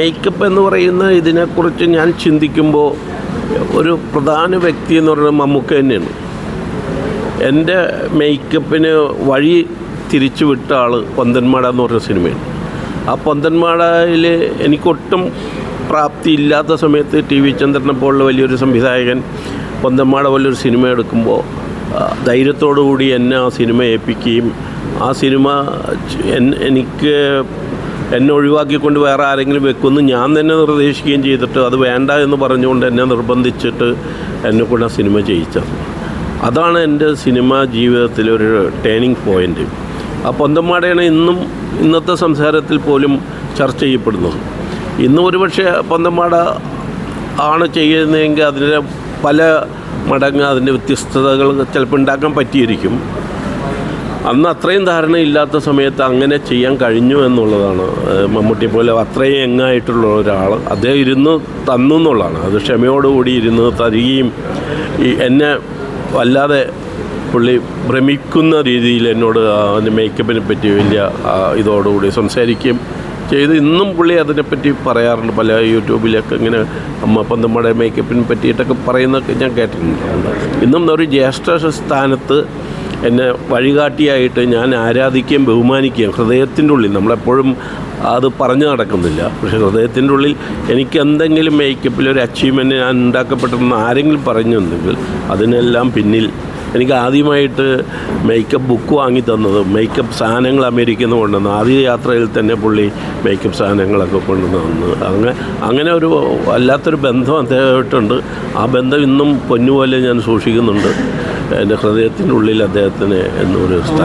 Makeup എന്ന് പറയുന്ന ഇതിനെക്കുറിച്ച് ഞാൻ ചിന്തിക്കുമ്പോൾ ഒരു പ്രധാന വ്യക്തി എന്ന് പറയുന്നത് മമ്മൂക്ക തന്നെയാണ്. എന്റെ മേക്കപ്പിന് വഴി തിരിച്ചു വിട്ട ആൾ പൊന്തന്മാട എന്ന് പറഞ്ഞ സിനിമയാണ്. ആ പൊന്തന്മാടയിൽ എനിക്കൊട്ടും പ്രാപ്തി ഇല്ലാത്ത സമയത്ത് ടി വി ചന്ദ്രനെ പോലുള്ള വലിയൊരു സംവിധായകൻ പൊന്തന്മാട പോലൊരു സിനിമ എടുക്കുമ്പോൾ ധൈര്യത്തോടു കൂടി എന്നെ ആ സിനിമ ഏൽപ്പിക്കുകയും ആ സിനിമ എനിക്ക് എന്നെ ഒഴിവാക്കിക്കൊണ്ട് വേറെ ആരെങ്കിലും വെക്കുമെന്ന് ഞാൻ തന്നെ നിർദ്ദേശിക്കുകയും ചെയ്തിട്ട് അത് വേണ്ട എന്ന് പറഞ്ഞുകൊണ്ട് എന്നെ നിർബന്ധിച്ചിട്ട് എന്നെ കൊണ്ട് ആ സിനിമ ചെയ്യിച്ചത് അതാണ് എന്റെ സിനിമ ജീവിതത്തിലെ ഒരു പോയിന്റ് ആ പൊന്തമ്മാടയാണ് ഇന്നും ഇന്നത്തെ സംസാരത്തിൽ പോലും ചർച്ച ചെയ്യപ്പെടുന്നത്. ഇന്ന് ഒരുപക്ഷെ പൊന്തന്മാട ആണ് ചെയ്യുന്നതെങ്കിൽ അതിന്റെ പല മടങ്ങ് അതിന്റെ വ്യത്യസ്തതകൾ ചിലപ്പോൾ ഉണ്ടാക്കാൻ പറ്റിയിരിക്കും. അന്ന് അത്രയും ധാരണയില്ലാത്ത സമയത്ത് അങ്ങനെ ചെയ്യാൻ കഴിഞ്ഞു എന്നുള്ളതാണ്. മമ്മൂട്ടി പോലെ അത്രയും എങ്ങായിട്ടുള്ള ഒരാൾ അദ്ദേഹം ഇരുന്ന് തന്നു എന്നുള്ളതാണ്. അത് ക്ഷമയോടുകൂടി ഇരുന്ന് തരികയും എന്നെ വല്ലാതെ പുള്ളി ഭ്രമിക്കുന്ന രീതിയിൽ എന്നോട് അതിന്റെ മേക്കപ്പിനെ പറ്റി വലിയ ഇതോടുകൂടി സംസാരിക്കുകയും ചെയ്ത്. ഇന്നും പുള്ളി അതിനെപ്പറ്റി പറയാറുണ്ട്. പല യൂട്യൂബിലൊക്കെ ഇങ്ങനെ അമ്മ പന്തമ്മയുടെ മേക്കപ്പിനെ പറ്റിയിട്ടൊക്കെ പറയുന്നതൊക്കെ ഞാൻ കേട്ടിട്ടുണ്ട്. ഇന്നും ഒരു ജ്യേഷ്ഠ സ്ഥാനത്ത് എന്നെ വഴികാട്ടിയായിട്ട് ഞാൻ ആരാധിക്കുകയും ബഹുമാനിക്കുകയും ഹൃദയത്തിന്റെ ഉള്ളിൽ നമ്മളെപ്പോഴും അത് പറഞ്ഞു നടക്കുന്നില്ല. പക്ഷേ ഹൃദയത്തിന്റെ ഉള്ളിൽ എനിക്ക് എന്തെങ്കിലും മേക്കപ്പിൽ ഒരു അച്ചീവ്മെന്റ് ഞാൻ ഉണ്ടാക്കപ്പെട്ടെന്ന് ആരെങ്കിലും പറഞ്ഞുണ്ടെങ്കിൽ അതിനെല്ലാം പിന്നിൽ എനിക്ക് ആദ്യമായിട്ട് മേക്കപ്പ് ബുക്ക് വാങ്ങി തന്നത് മേക്കപ്പ് സാധനങ്ങൾ അമേരിക്കയിൽ നിന്ന് കൊണ്ടുവന്നു ആദ്യ യാത്രയിൽ തന്നെ പുള്ളി മേക്കപ്പ് സാധനങ്ങളൊക്കെ കൊണ്ടുവന്ന് തന്നു അങ്ങനെ അങ്ങനെ ഒരു വല്ലാത്തൊരു ബന്ധം അദ്ദേഹമായിട്ടുണ്ട്. ആ ബന്ധം ഇന്നും പൊന്നുപോലെ ഞാൻ സൂക്ഷിക്കുന്നുണ്ട്. എന്റെ ഹൃദയത്തിന്റെ ഉള്ളിൽ അദ്ദേഹത്തിന് എന്നൊരു സ്ഥാനം